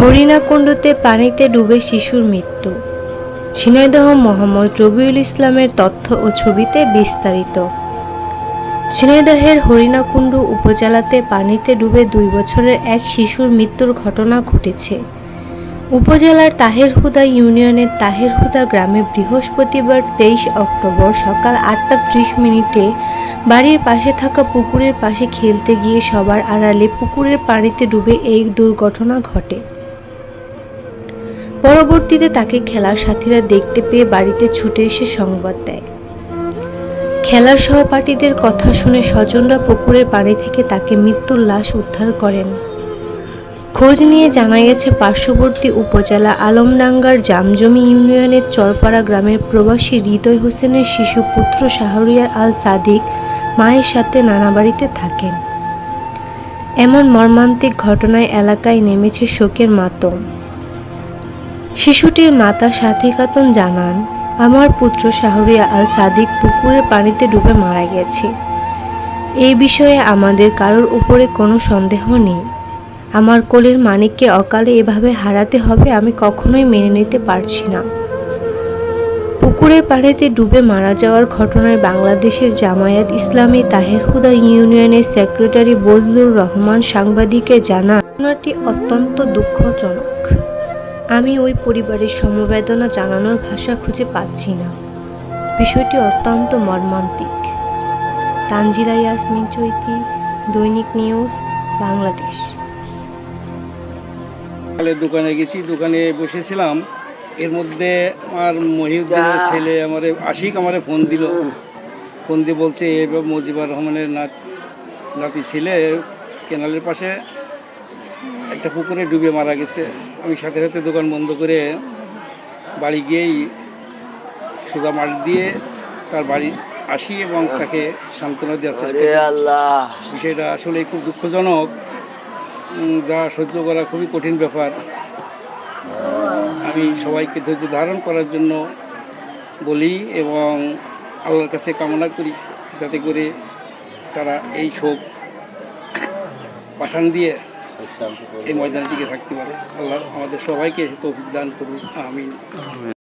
হরিণাকুণ্ডুতে পানিতে ডুবে শিশুর মৃত্যু। ঝিনাইদহ মোহাম্মদ রবিউল ইসলামের তথ্য ও ছবিতে বিস্তারিত। ঝিনাইদহের হরিণাকুণ্ডু উপজেলাতে পানিতে ডুবে দুই বছরের এক শিশুর মৃত্যুর ঘটনা ঘটেছে। উপজেলার তাহেরহুদা ইউনিয়নের তাহেরহুদা গ্রামে বৃহস্পতিবার তেইশ অক্টোবর সকাল আটটা ত্রিশ মিনিটে বাড়ির পাশে থাকা পুকুরের পাশে খেলতে গিয়ে সবার আড়ালে পুকুরের পানিতে ডুবে এই দুর্ঘটনা ঘটে। পরবর্তীতে তাকে খেলার সাথীরা দেখতে পেয়ে বাড়িতে ছুটে এসে সংবাদ দেয়। খেলার সহপাঠীদের কথা শুনে স্বজনরা পুকুরের পানি থেকে তাকে মৃত্যুর লাশ উদ্ধার করেন। খোঁজ নিয়ে জানা গেছে, পার্শ্ববর্তী উপজেলা আলমডাঙ্গার জামজমি ইউনিয়নের চরপাড়া গ্রামের প্রবাসী হৃদয় হোসেনের শিশু পুত্র শাহরিয়ার আল সাদিক মায়ের সাথে নানা বাড়িতে থাকেন। এমন মর্মান্তিক ঘটনায় এলাকায় নেমেছে শোকের মাতম। শিশুটির মাতা সাথী খাতুন জানান, আমার পুত্র শাহরিয়া আল সাদিক পুকুরে পানিতে ডুবে মারা গেছে। এই বিষয়ে আমাদের কারোর উপরে কোনো সন্দেহ নেই। আমার কোলের মানিককে অকালে এভাবে হারাতে হবে আমি কখনোই মেনে নিতে পারছি না। পুকুরের পানিতে ডুবে মারা যাওয়ার ঘটনায় বাংলাদেশের জামায়াত ইসলামী তাহেরহুদা ইউনিয়নের সেক্রেটারি বজলুর রহমান সাংবাদিকে জানান, ঘটনাটি অত্যন্ত দুঃখজনক। আমি ওই পরিবারের সমবেদনা জানানোর ভাষা খুঁজে পাচ্ছি না। বিষয়টি অত্যন্ত মর্মান্তিক। তানজিলা ইয়াসমিন চৈতি দৈনিক নিউজ বাংলাদেশ। দোকানে গেছি দোকানে বসেছিলাম। এর মধ্যে আমার মহিউদ্দিনের ছেলে আমার আশিক আমারে ফোন দিল। ফোন দিয়ে বলছে এবার মজিবুর রহমানের নাতি ছেলে কেনালের পাশে একটা পুকুরে ডুবে মারা গেছে। আমি সাথে সাথে দোকান বন্ধ করে বাড়ি গিয়েই সোজা মাঠ দিয়ে তার বাড়ি আসি এবং তাকে সান্ত্বনা দেওয়ার চেষ্টা করি। বিষয়টা আসলে খুব দুঃখজনক। যা সহ্য করা খুবই কঠিন ব্যাপার। আমি সবাইকে ধৈর্য ধারণ করার জন্য বলি এবং আল্লাহর কাছে কামনা করি যাতে করে তারা এই শোক পাঠান দিয়ে এই ময়দানটিকে থাকতে পারে। আল্লাহ আমাদের সবাইকে তৌফিক দান করুন আমিন।